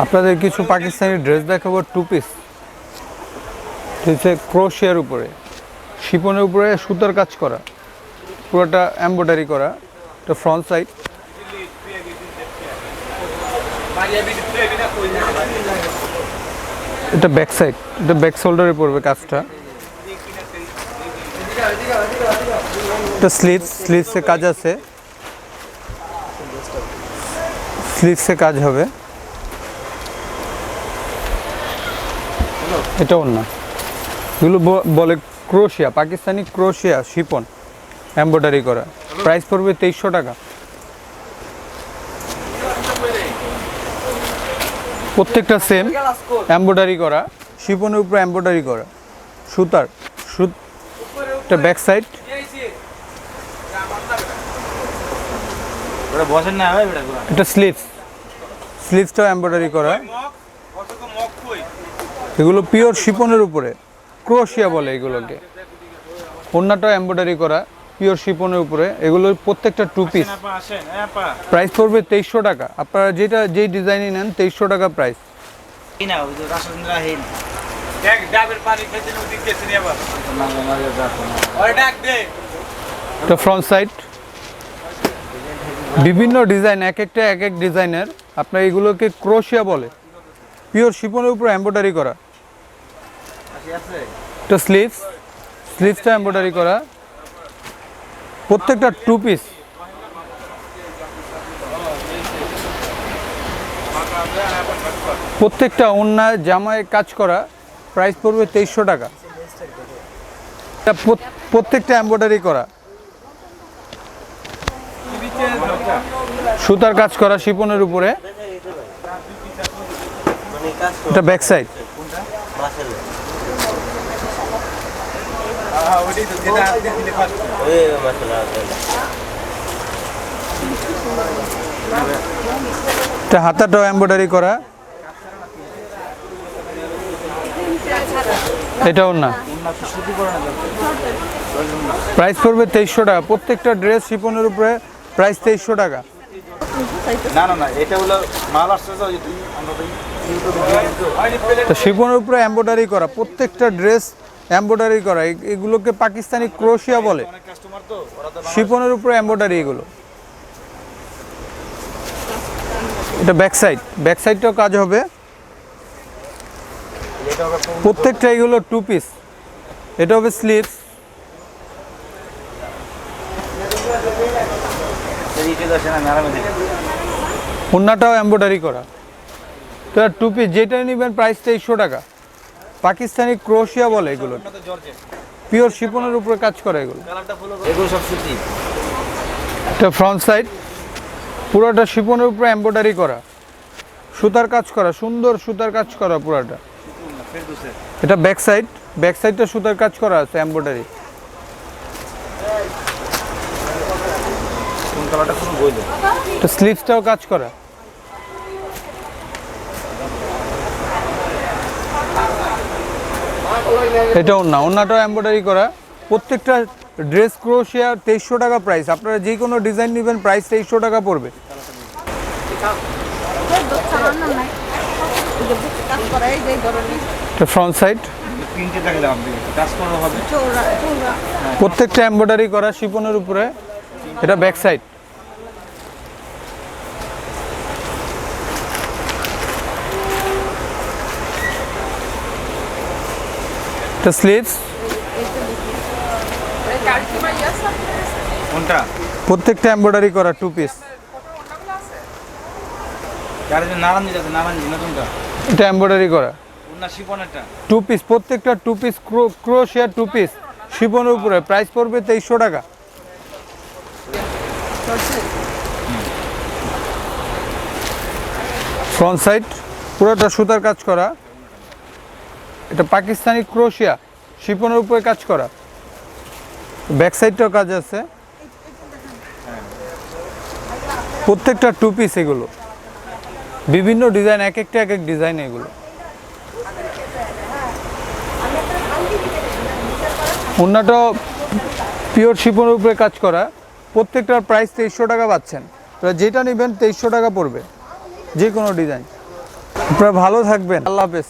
আপনাদের কিছু পাকিস্তানি ড্রেস দেখাবো টু পিস হচ্ছে ক্রোশিয়ার উপরে শিপনের উপরে সুতার কাজ করা, পুরোটা এমব্রয়ডারি করা, এটা ফ্রন্ট সাইড এটা ব্যাক সাইড এটা ব্যাক শোল্ডারে পড়বে কাজটা। এটা স্লিভস স্লিভসে কাজ আছে। স্লিভসে কাজ হবে। এটাও না। এগুলো বলে crochet Pakistani crochet chiffon embroidery করা। প্রাইস পড়বে তেইশশো টাকা। প্রত্যেকটা সেম এমব্রয়ডারি করা শিপনের উপরে এমব্রয়ডারি করা। সুতার সুতা ব্যাক সাইড এটা স্লিভস স্লিভসটাও এমব্রয়ডারি করা। এগুলো পিওর শিপনের উপরে। ক্রোশিয়া বলে এগুলোকে। অন্যটাও এমব্রয়ডারি করা পিওর শিপনের উপরে। এগুলো প্রত্যেকটা টু পিস প্রাইস পড়বে তেইশশো টাকা। আপনারা যেটা যেই ডিজাইনই নেন তেইশশো টাকা প্রাইস এটা ফ্রন্ট সাইড বিভিন্ন ডিজাইন এক একটা এক এক ডিজাইনের আপনার এগুলোকে ক্রোশিয়া বলে। পিওর শিপনের উপর এমব্রয়ডারি করা। এটা স্লিভস স্লিভসটা এমব্রয়ডারি করা। প্রত্যেকটা টু পিস প্রত্যেকটা অন্যায় জামায় কাজ করা প্রাইস পড়বে তেইশশো টাকা। এটা প্রত্যেকটা এমব্রয়ডারি করা। সুতার কাজ করা শিপনের উপরে। এটা ব্যাক সাইড এটা হাতাটাও এমব্রয়ডারি করা এটাও না প্রাইস পড়বে তেইশশো টাকা প্রত্যেকটা ড্রেস শিপনের উপরে প্রাইস তেইশশো টাকা তো শিপনের উপরে এমব্রয়ডারি করা প্রত্যেকটা ড্রেস এমব্রয়ডারি করা এগুলোকে পাকিস্তানি ক্রোশিয়া বলে। শিপনের উপরে এমব্রয়ডারি এগুলো। এটা ব্যাক সাইড ব্যাক সাইডটাও কাজ হবে প্রত্যেকটা এগুলো টু পিস এটা হবে দেখে অন্যটাও এমব্রয়ডারি করা। তো টু পিস যেটা নেবেন প্রাইস তেইশশো টাকা। পাকিস্তানি ক্রোশিয়া বলে এগুলো। পিওর শিপনের উপরে কাজ করে এগুলো। এগুলো সব সুতি। এটা ফ্রন্ট সাইড পুরোটা শিপনের উপরে এমব্রয়ডারি করা। সুতার কাজ করা সুন্দর সুতার কাজ করা পুরোটা। এটা ব্যাক সাইড ব্যাক সাইডটা সুতার কাজ করা আছে এমব্রয়ডারি স্লিভসটাও কাজ করা। এটাও না অন্যটাও এমব্রয়ডারি করা। প্রত্যেকটা ড্রেস ক্রোশিয়া তেইশশো টাকা প্রাইস আপনারা যে কোনো ডিজাইন নেবেন প্রাইস তেইশশো টাকা পড়বে। এটা ফ্রন্ট সাইড প্রত্যেকটা এমব্রয়ডারি করা শিপনের উপরে। এটা ব্যাক সাইড এটা স্লিভস কোনটা? প্রত্যেকটা এমব্রয়ডারি করা টু পিস এটা এমব্রয়ডারি করা। টু পিস প্রত্যেকটা two piece crochet two piece শিপনের উপরে প্রাইস পড়বে তেইশশো টাকা। ফ্রন্ট সাইড পুরোটা সুতার কাজ করা। এটা পাকিস্তানি ক্রোশিয়া, শিপনের উপরে কাজ করা। ব্যাক সাইডটাও কাজ আছে। প্রত্যেকটা টু পিস এগুলো। বিভিন্ন ডিজাইন এক একটা এক এক ডিজাইন এগুলো। অন্যটা পিওর শিপনের উপরে কাজ করা। প্রত্যেকটার প্রাইস তেইশশো টাকা পাচ্ছেন। যেটা নেবেন তেইশশো টাকা পড়বে। যে কোনো ডিজাইন আপনারা ভালো থাকবেন। আল্লাহ হাফেজ।